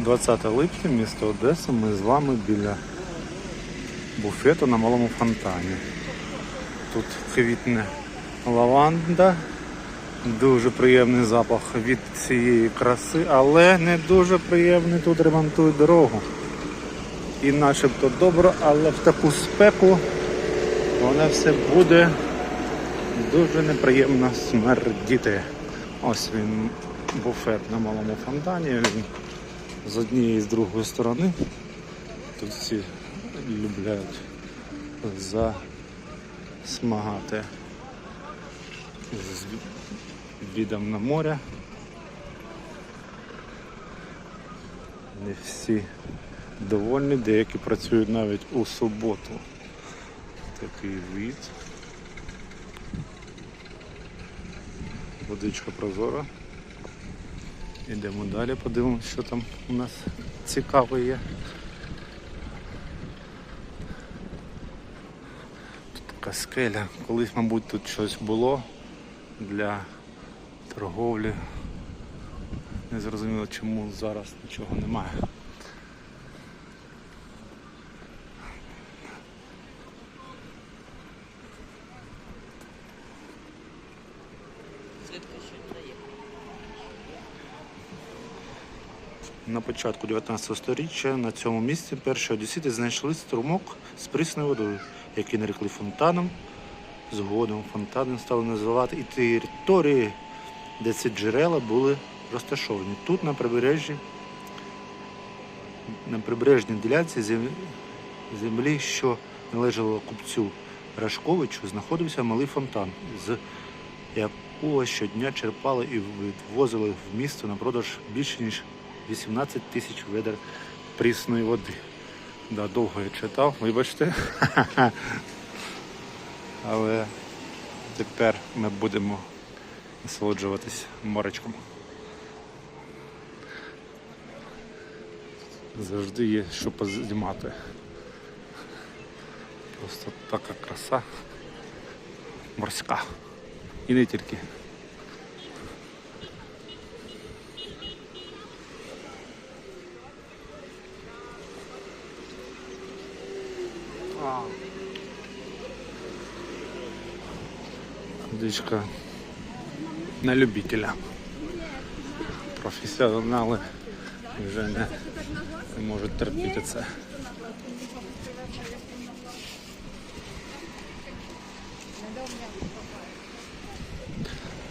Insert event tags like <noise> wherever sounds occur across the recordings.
20 липня, місто Одеса. Ми з вами біля буфету на малому фонтані. Тут квітне лаванда, дуже приємний запах від цієї краси, але не дуже приємний тут ремонтують дорогу. І начебто добре, але в таку спеку воно все буде дуже неприємно смердіти. Ось він буфет на малому фонтані. Він з однієї і з другої сторони. Тут всі люблять засмагати з відом на море. Не всі довольні, деякі працюють навіть у суботу. Такий від. Водичка прозора. Йдемо далі, подивимося, що там у нас цікаве є. Тут така скеля. Колись, мабуть, тут щось було для торговлі. Не зрозуміло, чому зараз нічого немає. На початку 19 століття на цьому місці перші одесити знайшли струмок з прісною водою, який нарекли фонтаном. Згодом фонтаном стали називати і території, де ці джерела були розташовані. Тут на прибережжі, на прибережній ділянці землі, що належало купцю Рашковичу, знаходився малий фонтан, з якого щодня черпали і відвозили в місто на продаж більше ніж 18 тисяч ведер прісної води. Да, довго я читав, вибачте. <laughs> Але тепер ми будемо насолоджуватись моречком. Завжди є що познімати. Просто така краса морська. І не тільки. Водичка на любителя. Професіонали вже не, не можуть терпіти це.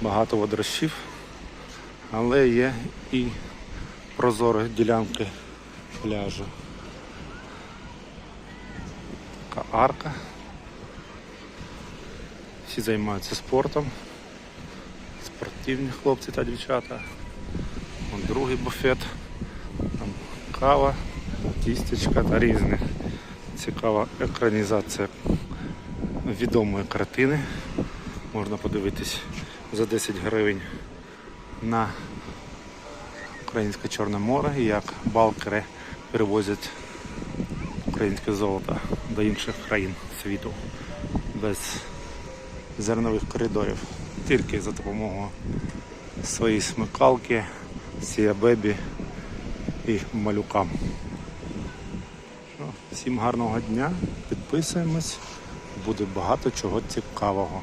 Багато водорощів, але є і прозорі ділянки пляжу. Така арка. Всі займаються спортом. Спортивні хлопці та дівчата. Вон другий буфет. Там кава, тістечка та різних. Цікава екранізація відомої картини. Можна подивитись за 10 гривень на Українське Чорне море, і як балкери перевозять українське золото до інших країн світу без зернових коридорів, тільки за допомогою своєї смикалки, сіябебі і малюкам. Що, Всім гарного дня, підписуємось, буде багато чого цікавого.